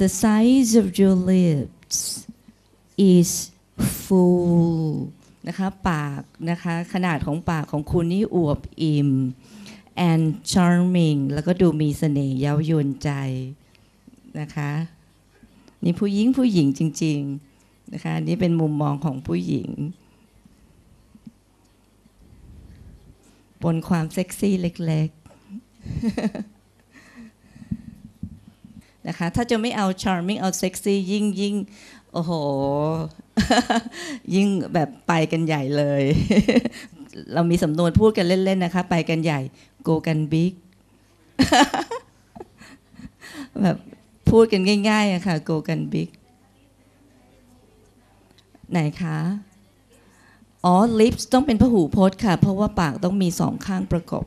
the size of your lips is full นะคะปากนะคะขนาดของปากของคุณนี่อวบอิ่ม and charming แล้วก็ดูมีเสน่ห์เย้ายวนใจนะคะ นี่ผู้หญิงผู้หญิงจริง ๆนะคะนี่เป็นมุมมองของผู้หญิงบนความเซ็กซี่เล็ก ๆ นะคะ ถ้าจะไม่เอา charming เอา sexy ยิ่งยิ่งโอ้โห ยิ่งแบบไปกันใหญ่เลย เรามีสำนวนพูดกันเล่น ๆ นะคะ ไปกันใหญ่ โกกันบิ๊กแบบพูดกันง่ายๆอะค่ะ โกกันบิ๊กไหนคะ อ๋อ lips ต้องเป็นพหูพจน์ค่ะ เพราะว่าปากต้องมีสองข้างประกบ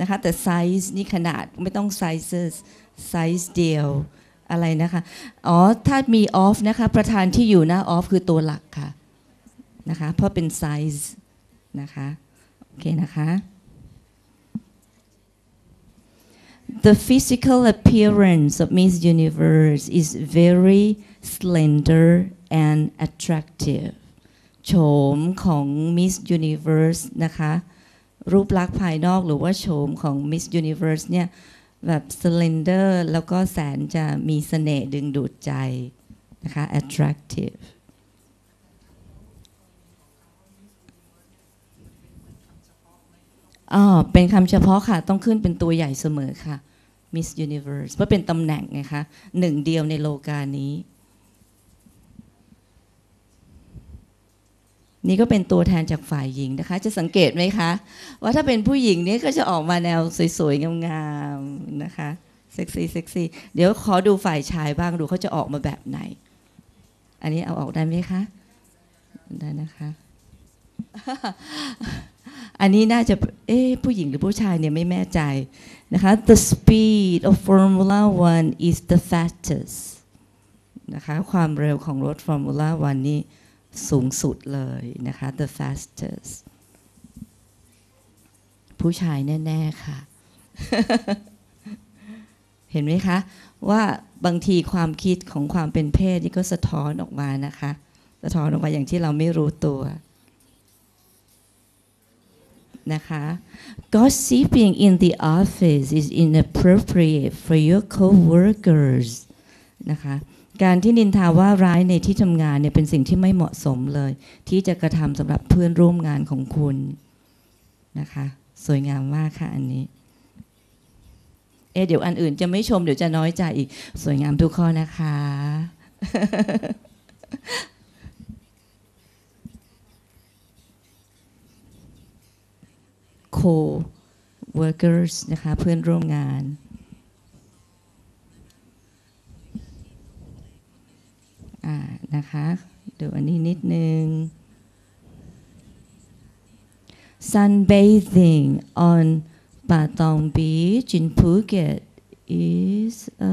นะคะแต่ไซส์นี่ขนาดไม่ต้องไซส์ไซส์เดียวอะไรนะคะ อ๋อ ถ้ามีออฟนะคะ ประธานที่อยู่หน้าออฟคือตัวหลักค่ะนะคะ เพราะเป็นไซส์นะคะ โอเคนะคะ The physical appearance of Miss Universe is very slender and attractive โฉมของ Miss Universe นะคะ รูปลักษณ์ภายนอกหรือว่าโฉมของ Miss Universe เนี่ยแบบ slender แล้วก็แสนจะมีเสน่ห์ดึงดูดใจนะคะ attractive อ๋อเป็นคำเฉพาะค่ะ ต้องขึ้นเป็นตัวใหญ่เสมอค่ะ Miss Universe เพราะเป็นตำแหน่งไงคะหนึ่งเดียวในโลกานี้ นี่ก็เป็นตัวแทนจากฝ่ายหญิงนะคะ จะสังเกตไหมคะ ว่าถ้าเป็นผู้หญิงนี่ก็จะออกมาแนวสวยๆงามๆนะคะเซ็กซี่เซ็กซี่เดี๋ยวขอดูฝ่ายชายบ้างดูเขาจะออกมาแบบไหน อันนี้เอาออกได้ไหมคะได้นะคะ อันนี้น่าจะเอ๊ะผู้หญิงหรือผู้ชายเนี่ยไม่แน่ใจนะคะ the speed of Formula One is the fastest นะคะความเร็วของรถ Formula One นี่ สูงสุดเลยนะคะ the fastest ผู้ชายแน่ ๆ ค่ะ เห็นไหมคะ ว่าบางทีความคิดของความเป็นเพศนี่ก็สะท้อนออกมานะคะ สะท้อนออกมาอย่างที่เราไม่รู้ตัวนะคะ Gossiping in the office is inappropriate for your coworkers นะคะ การที่นินทาว่าร้ายในที่ทำงานเนี่ยเป็นสิ่งที่ไม่เหมาะสมเลย ที่จะกระทำสำหรับเพื่อนร่วมงานของคุณนะคะ สวยงามมากค่ะอันนี้ เอ๊เดี๋ยวอันอื่นจะไม่ชมเดี๋ยวจะน้อยใจอีก สวยงามทุกข้อนะคะ co-workers นะคะ เพื่อนร่วมงาน อ่า นะคะ ดูอันนี้นิดนึง sunbathing on Patong Beach in Phuket is a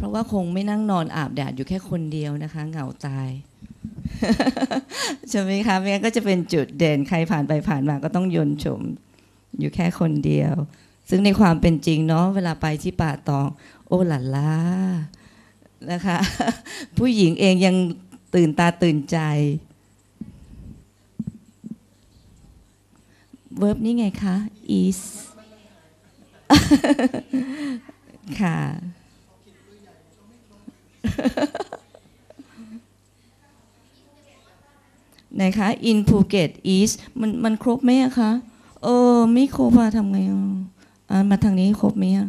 เพราะว่าคงไม่นั่งนอนอาบแดดอยู่แค่คนเดียวนะคะ เหงาตายใช่ไหมคะไม่งั้นก็จะเป็นจุดเด่นใครผ่านไปผ่านมาก็ต้องยนชมอยู่แค่คนเดียว ซึ่งในความเป็นจริงเนาะเวลาไปที่ป่าตอง โอ้หล่ะล่านะคะ ผู้หญิงเองยังตื่นตาตื่นใจ เวิร์บนี้ไงคะ is ค่ะ ไหนคะ in Phuket is มันมันครบไหมอะคะ เออ ไม่ครบอะทำไงอะอะมาทางนี้ครบไหมอะ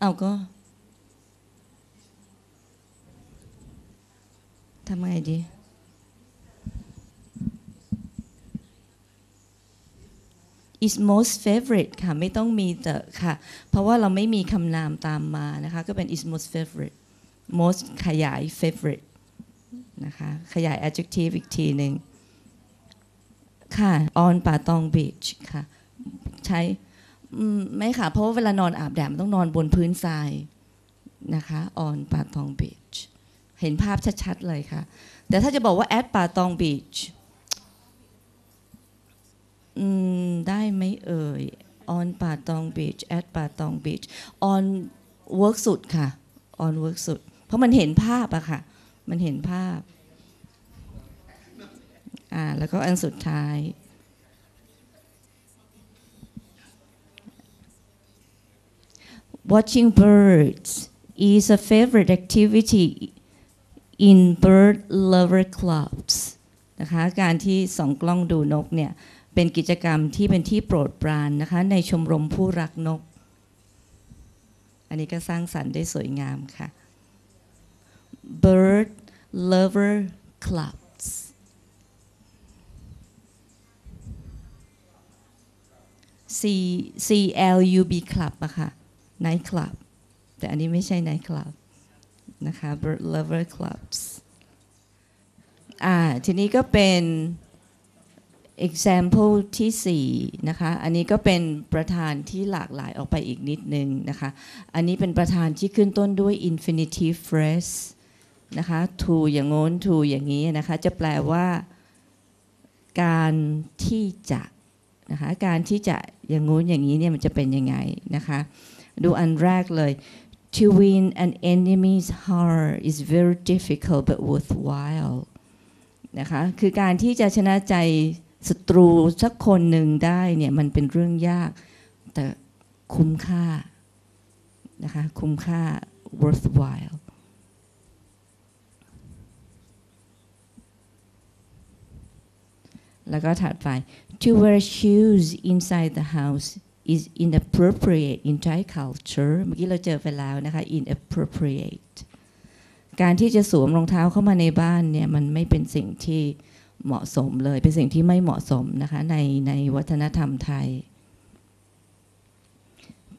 เอาก็ทำไงดี is most favorite ค่ะ ไม่ต้องมีแต่ค่ะ เพราะว่าเราไม่มีคำนามตามมานะคะ ก็เป็น is most favorite most ขยาย favorite นะคะ ขยาย adjective อีกทีหนึ่งค่ะ on ป่าตอง beach ค่ะ ใช้ไม่ค่ะ เพราะว่าเวลานอนอาบแดดมันต้องนอนบนพื้นทรายนะคะ on ป่าตอง beach เห็นภาพชัดๆเลยค่ะ แต่ถ้าจะบอกว่า at ป่าตอง beach ได้ไหมเอ่ย on ป่าตอง beach at ป่าตอง beach on work สุดค่ะ on work สุด เพราะมันเห็นภาพอะค่ะ มันเห็นภาพ อ่า แล้วก็อันสุดท้าย watching birds is a favorite activity in bird lover clubs นะคะ การที่ส่องกล้องดูนกเนี่ย เป็นกิจกรรมที่เป็นที่โปรดปรานนะคะ ในชมรมผู้รักนก อันนี้ก็สร้างสรรค์ได้สวยงามค่ะ bird lover clubs C C L U B club อะค่ะ night club แต่อันนี้ไม่ใช่ night club นะคะ bird lover clubs อ่าทีนี้ก็เป็น example ที่ 4 นะคะ อันนี้ก็เป็นประธานที่หลากหลายออกไปอีกนิดนึงนะคะ อันนี้เป็นประธานที่ขึ้นต้นด้วย infinitive phrase นะคะ to อย่างโน้น to อย่างนี้นะคะ จะแปลว่า การที่จะนะคะ การที่จะอย่างงู้นอย่างนี้เนี่ยมันจะเป็นยังไงนะคะ ดูอันแรกเลย to win an enemy's heart is very difficult but worthwhile นะคะ คือการที่จะชนะใจศัตรูสักคนหนึ่งได้เนี่ยมันเป็นเรื่องยาก แต่คุ้มค่านะคะ คุ้มค่า worthwhile แล้วก็ถัดไป to wear shoes inside the house is inappropriate in Thai culture เมื่อกี้เราเจอไปแล้วนะคะ inappropriate การที่จะสวมรองเท้าเข้ามาในบ้านเนี่ยมันไม่เป็นสิ่งที่เหมาะสมเลย เป็นสิ่งที่ไม่เหมาะสมนะคะในในวัฒนธรรมไทย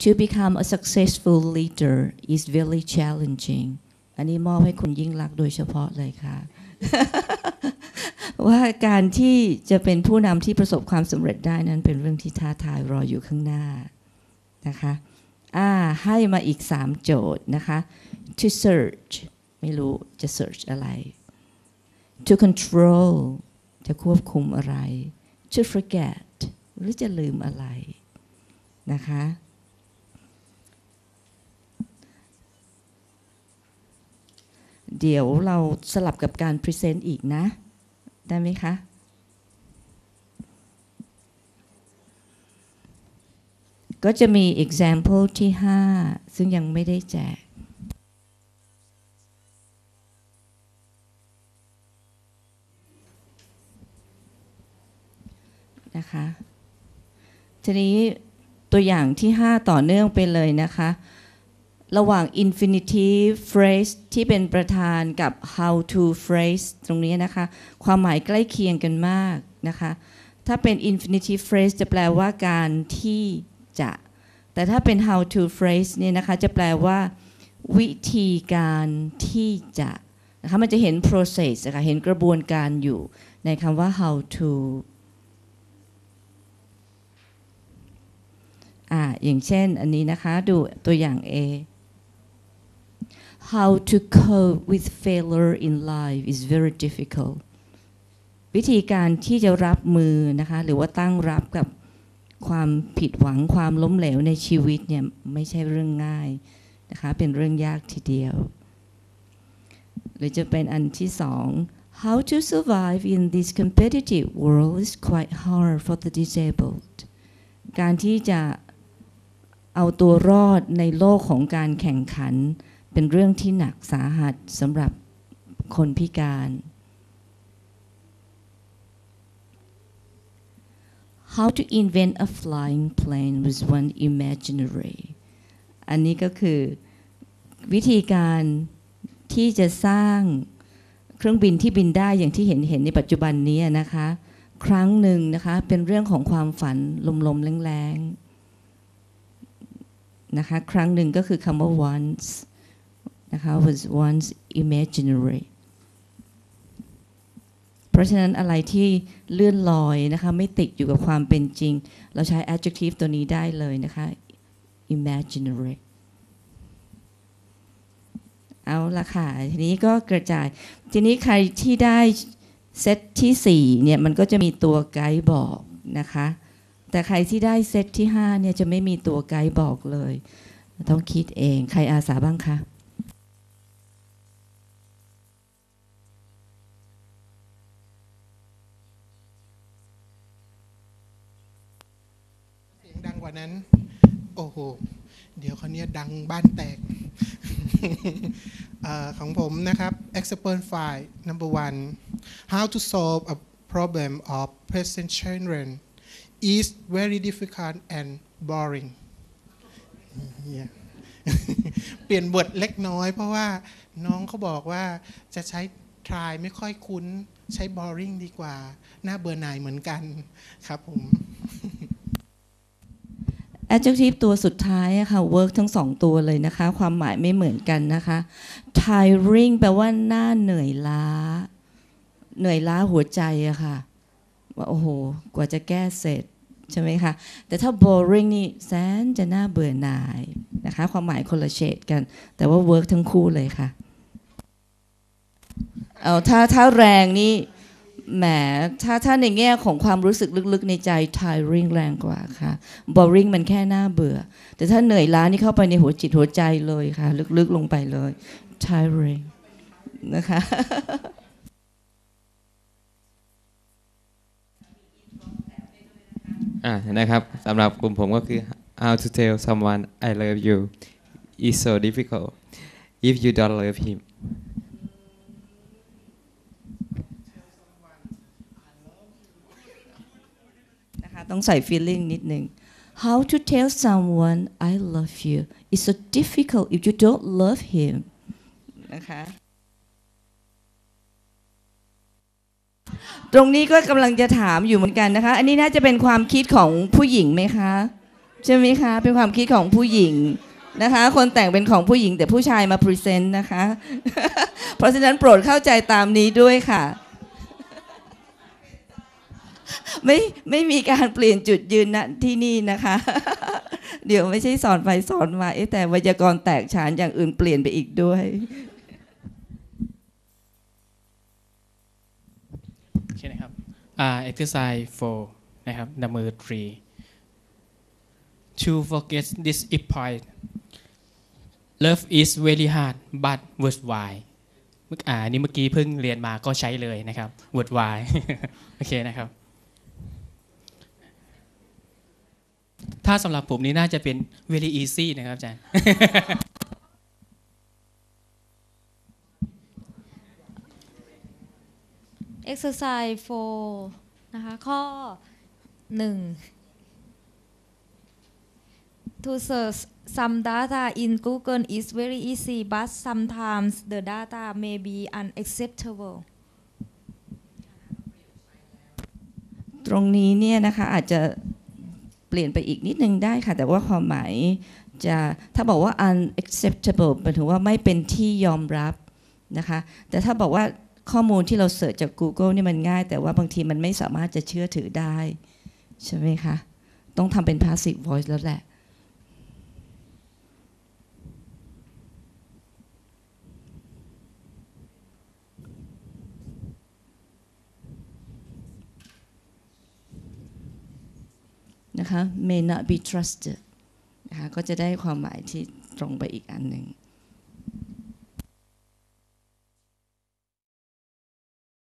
To become a successful leader is very challenging อันนี้มอบให้คุณยิ่งรักโดยเฉพาะเลยค่ะ ว่าการที่จะเป็นผู้นำที่ประสบความสำเร็จได้นั้นเป็นเรื่องที่ท้าทายรออยู่ข้างหน้านะคะอ่าให้มาอีก 3 โจทย์นะคะ to search ไม่รู้จะ search อะไร to control จะควบคุมอะไร to forget หรือจะลืมอะไรนะคะ เดี๋ยวเราสลับกับการพรีเซนต์อีกนะ ได้ไหมคะ ก็จะมี example ที่ 5 ซึ่งยังไม่ได้แจกนะคะทีนี้ตัวอย่างที่ 5 ต่อเนื่องไปเลยนะคะ ระหว่าง infinitive phrase ที่เป็นประธานกับ how to phrase ตรงนี้นะคะ ความหมายใกล้เคียงกันมากนะคะ ถ้าเป็น infinitive phrase จะแปลว่าการที่จะ แต่ถ้าเป็น how to phrase เนี่ยนะคะ จะแปลว่า วิธีการที่จะนะคะ มันจะเห็น process นะคะเห็นกระบวนการอยู่ในคำว่า how to อ่าอย่างเช่นอันนี้นะคะ ดูตัวอย่าง A how to cope with failure in life is very difficult วิธีการที่จะรับมือนะคะ หรือว่าตั้งรับกับความผิดหวังความล้มเหลวในชีวิตเนี่ยไม่ใช่เรื่องง่ายนะคะ เป็นเรื่องยากทีเดียว หรือจะเป็นอันที่สอง how to survive in this competitive world is quite hard for the disabled การที่จะเอาตัวรอดในโลกของการแข่งขัน เป็นเรื่องที่หนักสาหัสสำหรับคนพิการ How to invent a flying plane with one imaginary อันนี้ก็คือวิธีการที่จะสร้างเครื่องบินที่บินได้อย่างที่เห็นเห็นในปัจจุบันนี้นะคะ ครั้งหนึ่งนะคะเป็นเรื่องของความฝันลมๆแรงๆนะคะครั้งหนึ่งก็คือคำว่า once นะคะ was once imaginary เพราะฉะนั้นอะไรที่เลื่อนลอยนะคะไม่ติดอยู่กับความเป็นจริง เราใช้ adjective ตัวนี้ได้เลยนะคะ imaginary เอาละค่ะ ทีนี้ก็กระจาย ทีนี้ใครที่ได้เซตที่4เนี่ยมันก็จะมีตัวไกด์บอกนะคะ แต่ใครที่ได้เซตที่5เนี่ยจะไม่มีตัวไกด์บอกเลย ต้องคิดเอง ใครอาสาบ้างคะ เสียงดังก ว่านั้น โอ้โห เดี๋ยวเขาเนี้ยดังบ้านแตกอของผมนะครับ expert file number one how to solve a problem of present children is very difficult and boring Yeah เปลี่ยนบทเล็กน้อยเพราะว่าน้องเขาบอกว่าจะใช้ try ไม่ค่อยคุ้นใช้ boring ดีกว่าน่าเบื่อหน่ายเหมือนกันครับผม adjective ตัวสุดท้ายอะค่ะ work ทั้งสองตัวเลยนะคะ ความหมายไม่เหมือนกันนะคะ tiring แปลว่าหน้าเหนื่อยล้า เหนื่อยล้าหัวใจอะค่ะ ว่าโอ้โห กว่าจะแก้เสร็จใช่ไหมคะ แต่ถ้า boring นี่แสนจะน่าเบื่อหน่ายนะคะ ความหมายคนละเฉดกัน แต่ว่า work ทั้งคู่เลยค่ะ เอาถ้าถ้าแรงนี่ แหมถ้าถ้าในแง่ของความรู้สึกลึกๆในใจ tiring แรงกว่าค่ะ boring มันแค่หน่าเบื่อ แต่ถ้าเหนื่อยล้านี่เข้าไปในหัวจิตหัวใจเลยค่ะ ลึกๆลงไปเลย tiring นะคะอ่านะครับสำหรับกลุ่มผมก็คือ how to tell someone I love you is so difficult if you don't love him นะคะ ต้องใส่ feeling นิดนึง how to tell someone I love you is so difficult if you don't love him นะคะ ตรงนี้ก็กำลังจะถามอยู่เหมือนกันนะคะ อันนี้น่าจะเป็นความคิดของผู้หญิงไหมคะ ใช่ไหมคะ เป็นความคิดของผู้หญิงนะคะ คนแต่งเป็นของผู้หญิงแต่ผู้ชายมาพรีเซนต์นะคะ เพราะฉะนั้นโปรดเข้าใจตามนี้ด้วยค่ะ ไม่ไม่มีการเปลี่ยนจุดยืนณที่นี่นะคะ เดี๋ยวไม่ใช่สอนไปสอนมาแต่วยากรแตกฉานอย่างอื่นเปลี่ยนไปอีกด้วยโอเคนะครับอ่า exercise 4นะครับ number 3 to forget this is point love is very hard but worthwhile เมื่ออ่านนี้เมื่อกี้เพิ่งเรียนมาก็ใช้เลยนะครับ worthwhile โอเคนะครับ ถ้าสำหรับผมนี่น่าจะเป็น very easy นะครับอาจารย์ exercise 4นะคะ ข้อ 1 to search some data in Google is very easy but sometimes the data may be unacceptable ตรงนี้เนี่ยนะคะอาจจะ เปลี่ยนไปอีกนิดนึงได้ค่ะ แต่ว่าความหมายจะถ้าบอกว่า unacceptable หมายถึงว่าไม่เป็นที่ยอมรับนะคะ แต่ถ้าบอกว่าข้อมูลที่เราเสิร์ชจาก Google นี่มันง่าย แต่ว่าบางทีมันไม่สามารถจะเชื่อถือได้ ใช่ไหมคะ ต้องทำเป็น passive voice แล้วแหละ นะคะ may not be trusted นะคะก็จะได้ความหมายที่ตรงไปอีกอันหนึ่ง